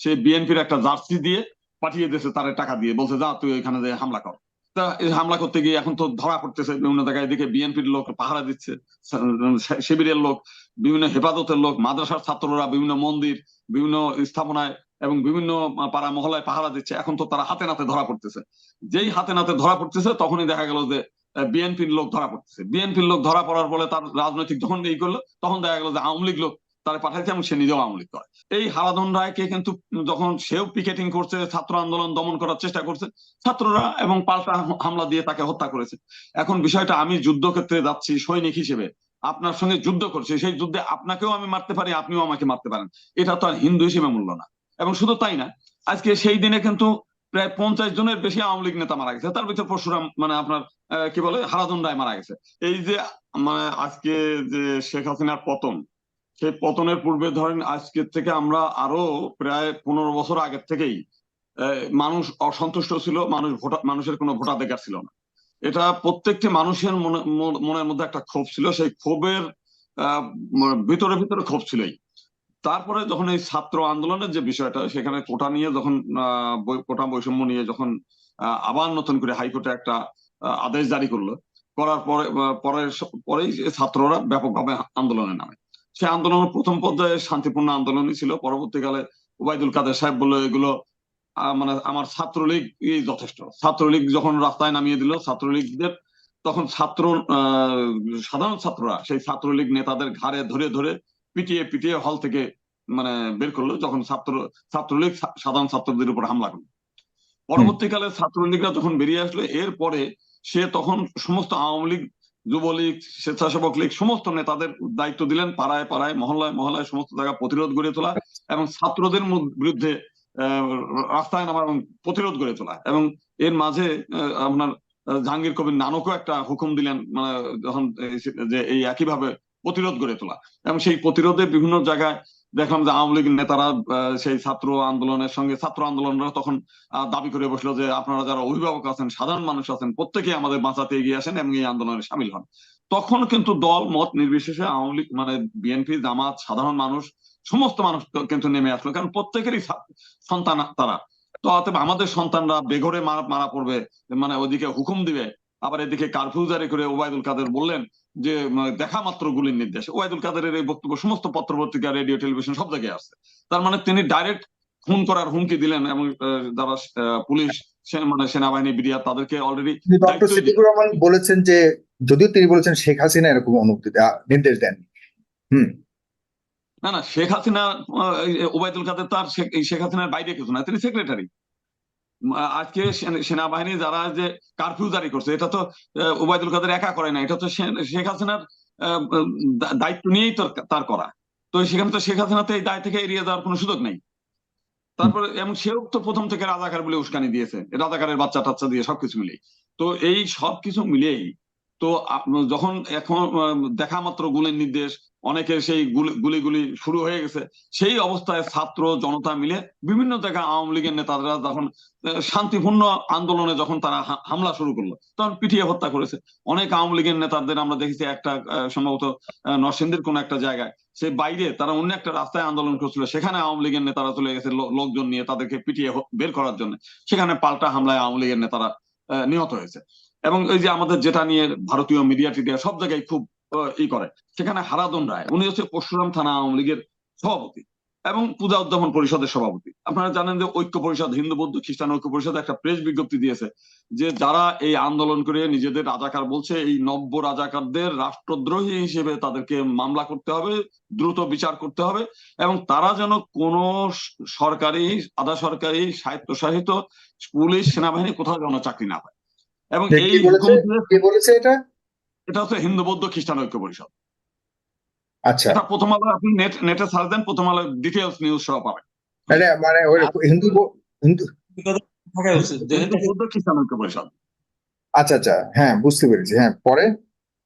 সে বিএনপির একটা জার্সি দিয়ে পাঠিয়ে দিয়েছে তার টাকা দিয়ে। বলছে, যা, তুই এখানে যে হামলা কর। তা হামলা করতে গিয়ে এখন তো ধরা পড়তেছে বিভিন্ন জায়গায়। এদিকে বিএনপির লোক পাহারা দিচ্ছে শিবিরের লোক, বিভিন্ন হেফাজতের লোক, মাদ্রাসার ছাত্ররা, বিভিন্ন মন্দির, বিভিন্ন স্থাপনায় এবং বিভিন্ন পাড়া মহলায় পাহারা দিচ্ছে। এখন তো তারা হাতে নাতে ধরা পড়তেছে। যেই হাতে নাতে ধরা পড়তেছে, তখনই দেখা গেল যে বিএনপির লোক ধরা পড়তেছে। বিএনপির লোক ধরা পড়ার ফলে তার রাজনৈতিক যখন এই করল, তখন দেখা গেল যে আওয়ামী লীগ লোক তারা পাঠাইছে এবং সে নিজেও আওয়ামী লীগ করে। এই হারাধন রায়কে কিন্তু যখন সেও পিকেটিং করছে, ছাত্র আন্দোলন দমন করার চেষ্টা করছে, ছাত্ররা এবং পাল্টা হামলা দিয়ে তাকে হত্যা করেছে। এখন বিষয়টা আমি যুদ্ধক্ষেত্রে যাচ্ছি সৈনিক হিসেবে। আপনার সঙ্গে যুদ্ধ করছি, সেই যুদ্ধে আপনাকেও আমি মারতে পারি, আপনিও আমাকে মারতে পারেন। এটা তো আর হিন্দু হিসেবে মূল্য না। এবং শুধু তাই না, আজকে সেই দিনে কিন্তু প্রায় পঞ্চাশ জনের বেশি আওয়ামী লীগ নেতা মারা গেছে। তার ভিতরে পরশুরাম মানে আপনার কি বলে হারাধন রায় মারা গেছে। এই যে মানে আজকে যে শেখ হাসিনার পতন সেই পতনের পূর্বে ধরেন আজকের থেকে আমরা আরও প্রায় পনেরো বছর আগের থেকেই মানুষ অসন্তুষ্ট ছিল, মানুষ ভোটা, মানুষের কোনো ভোটাধিকার ছিল না। এটা প্রত্যেকটি মানুষের মনে মনের মধ্যে একটা ক্ষোভ ছিল, সেই ক্ষোভের ভিতরে ভিতরে ক্ষোভ ছিলই। তারপরে যখন এই ছাত্র আন্দোলনের যে বিষয়টা, সেখানে কোটা নিয়ে যখন কোটা বৈষম্য নিয়ে যখন আবার নতুন করে হাইকোর্টে একটা আদেশ জারি করল, করার পরে পরে পরেই ছাত্ররা ব্যাপকভাবে আন্দোলনে নামে। সে আন্দোলনের প্রথম পর্যায়ে শান্তিপূর্ণ আন্দোলনই ছিল। পরবর্তীকালে ওবায়দুল কাদের সাহেব বলল এগুলো মানে আমার ছাত্রলীগ যথেষ্ট। ছাত্রলীগ যখন রাস্তায় নামিয়ে দিল ছাত্রলীগদের তখন ছাত্র সাধারণ ছাত্ররা সেই ছাত্রলীগ নেতাদের ঘাড়ে ধরে ধরে পিটিয়ে পিটিয়ে হল থেকে মানে বের করল যখন ছাত্র ছাত্রলীগ সাধারণ ছাত্রদের উপর হামলা করল। পরবর্তীকালে ছাত্রলীগরা যখন বেরিয়ে আসলো এরপরে সে তখন সমস্ত আওয়ামী লীগ যুবলীগ, স্বেচ্ছাসেবক লীগ, সমস্ত নেতাদের দায়িত্ব দিলেন পাড়ায় পাড়ায়, মহল্লায় মহল্লায় সমস্ত জায়গা প্রতিরোধ গড়ে তোলা এবং ছাত্রদের বিরুদ্ধে রাস্তায় নামা এবং প্রতিরোধ গড়ে তোলা। এবং এর মাঝে আপনার জাহাঙ্গীর কবির নানকও একটা হুকুম দিলেন মানে যখন যে এই একইভাবে প্রতিরোধ গড়ে তোলা। এবং সেই প্রতিরোধে বিভিন্ন জায়গায় দেখলাম যে আওয়ামী লীগ নেতারা সেই ছাত্র আন্দোলনের সঙ্গে ছাত্র আন্দোলনরা তখন দাবি করে বসল যে আপনারা যারা অভিভাবক আছেন, সাধারণ মানুষ আছেন প্রত্যেকে আমাদের বাঁচাতে এগিয়ে আসেন এবং এই আন্দোলনে সামিল হন। তখন কিন্তু দল, মত নির্বিশেষে আওয়ামী লীগ মানে বিএনপি, জামাত, সাধারণ মানুষ, সমস্ত মানুষ কিন্তু নেমে আসলো। কারণ প্রত্যেকেরই সন্তান তারা। তো অতএব আমাদের সন্তানরা বেঘরে মারা মারা পড়বে মানে ওইদিকে হুকুম দিবে। আবার এদিকে কারফিউ জারি করে ওবায়দুল কাদের বললেন যে উম, দেখা মাত্র গুলির নির্দেশ। ওবায়দুল কাদেরের এই বক্তব্য সমস্ত পত্র পত্রিকা রেডিও টেলিভিশন সব জায়গায় আছে তার মানে তিনি ডাইরেক্ট খুন করার হুমকি দিলেন এবং যারা পুলিশ মানে সেনাবাহিনী বিডিআর তাদেরকে অলরেডি সিদ্দিকুর রহমান বলেছেন যে যদিও তিনি বলেছেন শেখ হাসিনা এরকম অনুমতি নির্দেশ দেন হুম। না না শেখ হাসিনা ওবায়দুল কাদের তার শেখ- শেখ হাসিনার বাইরে কিছু না তিনি সেক্রেটারি আজকে সেনাবাহিনী যারা যে কারফিউ জারি করছে, এটা তো ওবায়দুল কাদের একা করে না এটা তো শেখ হাসিনার দায়িত্ব নিয়েই তার করা। তো সেখানে তো শেখ হাসিনা তো এই দায় থেকে এড়িয়ে যাওয়ার কোনো সুযোগ নেই। তারপরে, এবং সেও তো প্রথম থেকে রাজাকার বলে উস্কানি দিয়েছে, রাজাকারের বাচ্চা টাচ্চা দিয়ে সবকিছু মিলিয়ে তো এই সবকিছু মিলিয়েই তো যখন এখন দেখা মাত্র গুলির নির্দেশ অনেকে সেই গুলি, গুলিগুলি শুরু হয়ে গেছে, সেই অবস্থায় ছাত্র, জনতা মিলে বিভিন্ন জায়গায় আওয়ামী লীগের নেতারা যখন শান্তিপূর্ণ আন্দোলনে যখন তারা হামলা শুরু করল, তখন পিটিয়ে হত্যা করেছে। অনেক আওয়ামী লীগের নেতাদের আমরা দেখেছি একটা সম্ভবত নরসিংদীর কোন একটা জায়গায়, সে বাইরে তারা অন্য একটা রাস্তায় আন্দোলন করছিল, সেখানে আওয়ামী লীগের নেতারা চলে গেছে লোকজন নিয়ে তাদেরকে পিটিয়ে বের করার জন্য। সেখানে পাল্টা হামলায় আওয়ামী লীগের নেতারা নিহত হয়েছে। এবং এই যে আমাদের যেটা নিয়ে ভারতীয় মিডিয়া টিডিয়া সব জায়গায় খুব ই করে, সেখানে হারাদন রায়, উনি হচ্ছে পরশুরাম থানা আওয়ামী লীগের সভাপতি এবং পূজা উদ্যাপন পরিষদের সভাপতি। আপনারা জানেন যে ঐক্য পরিষদ, হিন্দু বৌদ্ধ খ্রিস্টান ঐক্য পরিষদ একটা প্রেস বিজ্ঞপ্তি দিয়েছে যে যারা এই আন্দোলন করে নিজেদের রাজাকার বলছে, এই নব্য রাজাকারদের রাষ্ট্রদ্রোহী হিসেবে তাদেরকে মামলা করতে হবে, দ্রুত বিচার করতে হবে এবং তারা যেন কোন সরকারি, আধা সরকারি, স্বায়ত্তশাসিত পুলিশ, সেনাবাহিনী কোথাও যেন চাকরি না পায়। এবং এই কে বলেছে? এটা? এটা হচ্ছে হিন্দু বৌদ্ধ খ্রিস্টান ঐক্য পরিষদ। আচ্ছা। এটা প্রথম আলো আপনি নেট নেটে সার্চ দেন প্রথম আলো ডিটেলস নিউজ সহ পাবেন। মানে মানে ওই হিন্দু হিন্দু হিন্দু বৌদ্ধ খ্রিস্টান ঐক্য পরিষদ। আচ্ছা আচ্ছা। হ্যাঁ বুঝতে পেরেছি। হ্যাঁ পরে?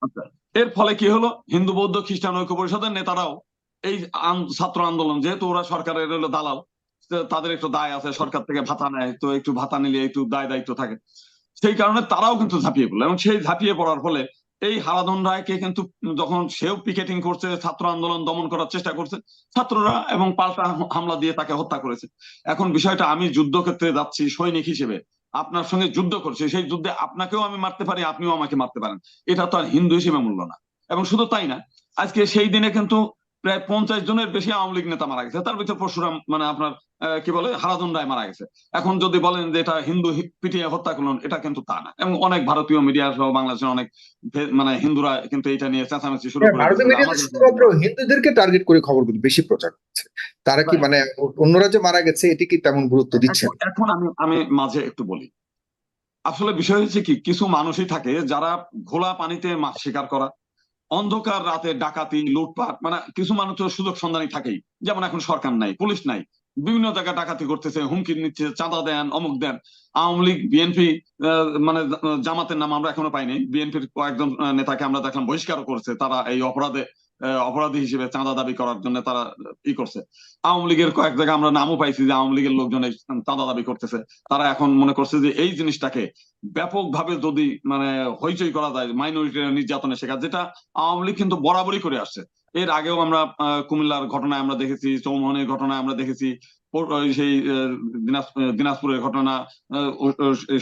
আচ্ছা। এর ফলে কি হলো? হিন্দু বৌদ্ধ খ্রিস্টান ঐক্য পরিষদের নেতারাও এই ছাত্র আন্দোলন যেহেতু ওরা সরকারের হলো দালাল তাদের একটু দায় আছে সরকার থেকে ভাতা নেয় তো একটু ভাতা নিলে একটু দায় দায়িত্ব থাকে। সেই কারণে তারাও কিন্তু ঝাঁপিয়ে পড়ল এবং সেই ঝাঁপিয়ে পড়ার ফলে এই হারাধন রায়কে কিন্তু যখন সেও পিকেটিং করছে, ছাত্র আন্দোলন দমন করার চেষ্টা করছে, ছাত্ররা এবং পাল্টা হামলা দিয়ে তাকে হত্যা করেছে। এখন বিষয়টা আমি যুদ্ধক্ষেত্রে যাচ্ছি সৈনিক হিসেবে। আপনার সঙ্গে যুদ্ধ করছি, সেই যুদ্ধে আপনাকেও আমি মারতে পারি, আপনিও আমাকে মারতে পারেন। এটা তো আর হিন্দু হিসেবে মূল্য না। এবং শুধু তাই না, আজকে সেই দিনে কিন্তু প্রায় পঞ্চাশ জনের বেশি আওয়ামী লীগ নেতা মারা গেছে। তার ভিতরে পরশুরাম মানে আপনার কি বলে হারাধন রায় মারা গেছে। এখন যদি বলেন যে এটা হিন্দু পিটিয়ে হত্যা করলেন এটা কিন্তু তা না। এবং অনেক ভারতীয় মিডিয়া সহ বাংলাদেশের অনেক মানে হিন্দুরা কিন্তু এটা নিয়ে চেঁচামেচি শুরু করে হ্যাঁ, হিন্দুদেরকে টার্গেট করে খবরগুলো বেশি প্রচার করছে তারা কি মানে অন্য রাজ্যে মারা গেছে এটি কি তেমন গুরুত্ব দিচ্ছে? এখন আমি আমি মাঝে একটু বলি। আসলে বিষয় হচ্ছে কি কিছু মানুষই থাকে যারা ঘোলা পানিতে মাছ শিকার করা অন্ধকার রাতে ডাকাতি, লুটপাট মানে কিছু মানুষ তো সুযোগ সন্ধানী থাকেই। যেমন এখন সরকার নাই, পুলিশ নাই। বিভিন্ন জায়গায় ডাকাতি করতেছে, হুমকি নিচ্ছে, চাঁদা দেন, অমুক দেন। আওয়ামী লীগ, বিএনপি মানে জামাতের নাম আমরা এখনও পাইনি। বিএনপির কয়েকজন নেতাকে আমরা দেখলাম বহিষ্কার করছে। তারা এই অপরাধে অপরাধী হিসেবে চাঁদা দাবি করার জন্য তারা ই করছে। আওয়ামী লীগের কয়েক জায়গায় আমরা নামও পাইছি যে আওয়ামী লীগের লোকজন চাঁদা দাবি করতেছে। তারা এখন মনে করছে যে এই জিনিসটাকে ব্যাপকভাবে যদি মানে হইচই করা যায় মাইনরিটি নির্যাতনের শেখা যেটা আওয়ামী লীগ কিন্তু বরাবরই করে আসছে। এর আগেও আমরা কুমিল্লার ঘটনায় আমরা দেখেছি, চৌমহনের ঘটনায় আমরা দেখেছি সেই দিনাজপুরের ঘটনা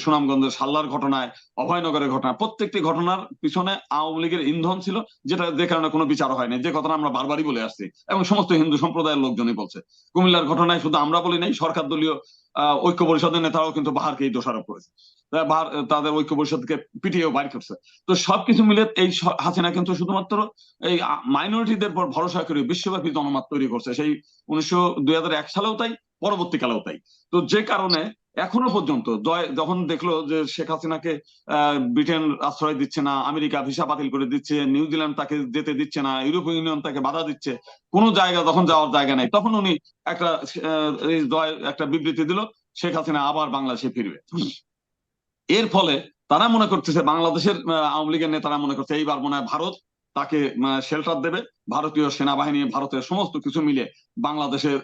সুনামগঞ্জের সাল্লার ঘটনায়, অভয়নগরের ঘটনা প্রত্যেকটি ঘটনার পিছনে আওয়ামী লীগের ইন্ধন ছিল, যেটা যে কারণে কোনো বিচার হয়নি। যে কথাটা আমরা বারবারই বলে আসছি, এবং সমস্ত হিন্দু সম্প্রদায়ের লোকজনই বলছে। কুমিল্লার ঘটনায় শুধু আমরা বলি নাই, সরকার দলীয় ঐক্য পরিষদের নেতারাও কিন্তু বাহারকেই দোষারোপ করেছে। তাদের ঐক্য পরিষদকে পিটিয়েও বাইর করছে। তো সবকিছু মিলে এই হাসিনা কিন্তু শুধুমাত্র এই মাইনরিটিদের পর ভরসা করে বিশ্বব্যাপী জনমত তৈরি করছে। সেই উনিশশো, দুই সালেও তাই পরবর্তীকালেও তাই। তো যে কারণে এখনও পর্যন্ত যখন দেখল যে শেখ হাসিনাকে ব্রিটেন আশ্রয় দিচ্ছে না, আমেরিকা ভিসা বাতিল করে দিচ্ছে নিউজিল্যান্ড তাকে যেতে দিচ্ছে না, ইউরোপীয় ইউনিয়ন তাকে বাধা দিচ্ছে, কোনো জায়গা যখন যাওয়ার জায়গা নাই। তখন উনি একটা জয় একটা বিবৃতি দিল, শেখ হাসিনা আবার বাংলাদেশে ফিরবে। এর ফলে তারা মনে করতেছে, বাংলাদেশের আওয়ামী লীগের নেতারা মনে করছে, এইবার মনে হয় ভারত তাকে শেল্টার দেবে। ভারতীয় সেনাবাহিনী, ভারতের সমস্ত কিছু মিলে বাংলাদেশের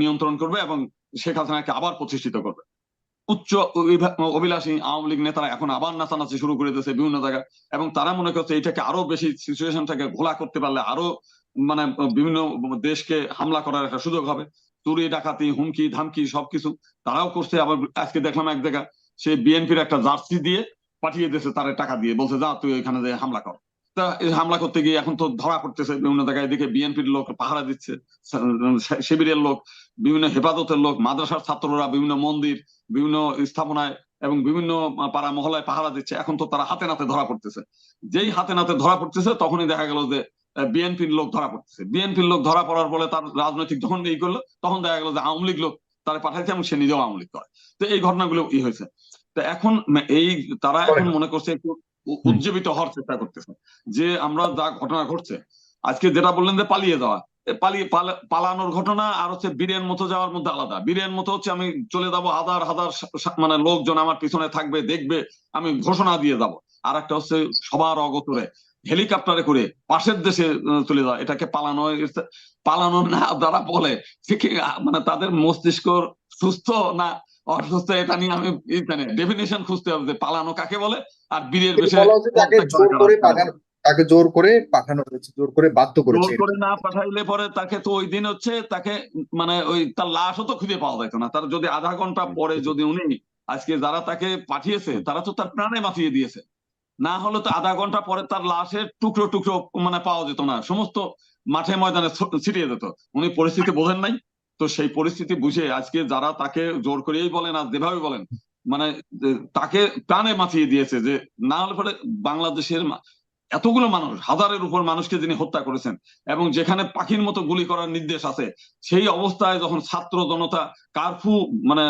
নিয়ন্ত্রণ করবে এবং শেখ হাসিনাকে আবার প্রতিষ্ঠিত করবে। উচ্চ অভিলাষী আওয়ামী লীগ নেতারা এখন আবার নাচানাচি শুরু করে দিয়েছে বিভিন্ন জায়গায় এবং তারা মনে করছে এটাকে আরও বেশি সিচুয়েশনটাকে ঘোলা করতে পারলে আরও মানে বিভিন্ন দেশকে হামলা করার একটা সুযোগ হবে। চুরি, ডাকাতি, হুমকি, ধামকি সবকিছু তারাও করছে। আবার আজকে দেখলাম এক জায়গা সে বিএনপির একটা জার্সি দিয়ে পাঠিয়ে দিয়েছে তার টাকা দিয়ে। বলছে, যা, তুই এখানে যে হামলা কর। তা হামলা করতে গিয়ে এখন তো ধরা পড়তেছে বিভিন্ন জায়গায়। এদিকে বিএনপির লোক পাহারা দিচ্ছে শিবিরের লোক বিভিন্ন হেফাজতের লোক মাদ্রাসার ছাত্ররা বিভিন্ন মন্দির বিভিন্ন স্থাপনায় এবং বিভিন্ন পাড়া মহলায় পাহারা দিচ্ছে। এখন তো তারা হাতে নাতে ধরা পড়তেছে। যেই হাতে নাতে ধরা পড়তেছে তখনই দেখা গেল যে বিএনপির লোক ধরা পড়তেছে। বিএনপির লোক ধরা পড়ার ফলে তার রাজনৈতিক যখন এই করল তখন দেখা গেল যে আওয়ামী লীগ লোক তারা পাঠাইছে এবং সে নিজেও আওয়ামী লীগ করে। তো এই ঘটনাগুলো ই হয়েছে। তো এখন এই তারা এখন মনে করছে একটু উজ্জীবিত হওয়ার চেষ্টা করতেছে। যে আমরা যা ঘটনা ঘটছে আজকে যেটা বললেন যে পালিয়ে যাওয়া পালিয়ে পালানোর ঘটনা আর হচ্ছে বীরের মতো যাওয়ার মধ্যে আলাদা। বীরের মতো হচ্ছে আমি চলে যাব হাজার হাজার মানে লোকজন আমার পিছনে থাকবে দেখবে আমি ঘোষণা দিয়ে যাব। আর একটা হচ্ছে সবার অগতরে হেলিকপ্টারে করে পাশের দেশে চলে যাওয়া। এটাকে পালানো পালানো না যারা বলে মানে তাদের মস্তিষ্ক সুস্থ না অসুস্থ এটা নিয়ে আমি ডেফিনেশন খুঁজতে হবে যে পালানো কাকে বলে? আর বীরের বেশে তাকে জোর করে পাঠানো তাকে জোর করে পাঠানো হয়েছে জোর করে বাধ্য জোর করে না পাঠাইলে পরে তাকে তো ওই দিন হচ্ছে তাকে মানে ওই তার লাশও তো খুঁজে পাওয়া যেত না। তার যদি আধা ঘণ্টা পরে যদি উনি আজকে যারা তাকে পাঠিয়েছে তারা তো তার প্রাণে বাঁচিয়ে দিয়েছে। না হলে তো আধা ঘণ্টা পরে তার লাশের টুকরো টুকরো মানে পাওয়া যেত না। সমস্ত মাঠে ময়দানে ছিটিয়ে যেত উনি পরিস্থিতি বোঝেন নাই। তো সেই পরিস্থিতি বুঝে আজকে যারা তাকে জোর করেই বলেন আর যেভাবে বলেন মানে তাকে প্রাণে বাঁচিয়ে দিয়েছে যে, না হলে পরে বাংলাদেশের এতগুলো মানুষ, হাজারের উপর মানুষকে যিনি হত্যা করেছেন এবং যেখানে পাখির মতো গুলি করার নির্দেশ আছে, সেই অবস্থায় যখন ছাত্র জনতা কারফু মানে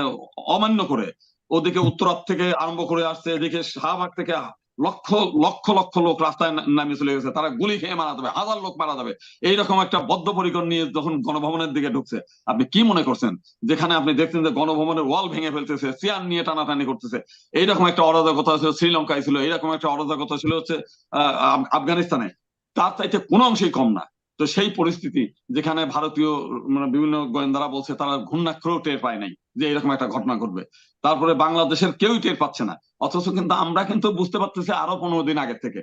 অমান্য করে, ওদিকে উত্তরাত থেকে আরম্ভ করে আসছে, এদিকে শাহবাগ থেকে লক্ষ লক্ষ লক্ষ লোক রাস্তায় নামে চলে গেছে। তারা গুলি খেয়ে মারা যাবে, হাজার লোক মারা যাবে। এইরকম একটা বদ্ধ পরিকর নিয়ে যখন গণভবনের দিকে ঢুকছে, আপনি কি মনে করছেন? যেখানে আপনি দেখছেন যে গণভবনের ওয়াল ভেঙে ফেলতেছে, চেয়ার নিয়ে টানাটানি করতেছে। এইরকম একটা অরাজকতা ছিল, শ্রীলঙ্কায় ছিল, এইরকম একটা অরাজকতা ছিল হচ্ছে আফগানিস্তানে। তার চাইতে কোনো অংশেই কম না। তো সেই পরিস্থিতি যেখানে ভারতীয় মানে বিভিন্ন গোয়েন্দারা বলছে তারা ঘূর্ণাক্ষরেও টের পায় নাই যে এরকম একটা ঘটনা ঘটবে। তারপরে বাংলাদেশের কেউই টের পাচ্ছে না। অথচ কিন্তু আমরা কিন্তু বুঝতে পারতেছি আরও পনেরো দিন আগের থেকে।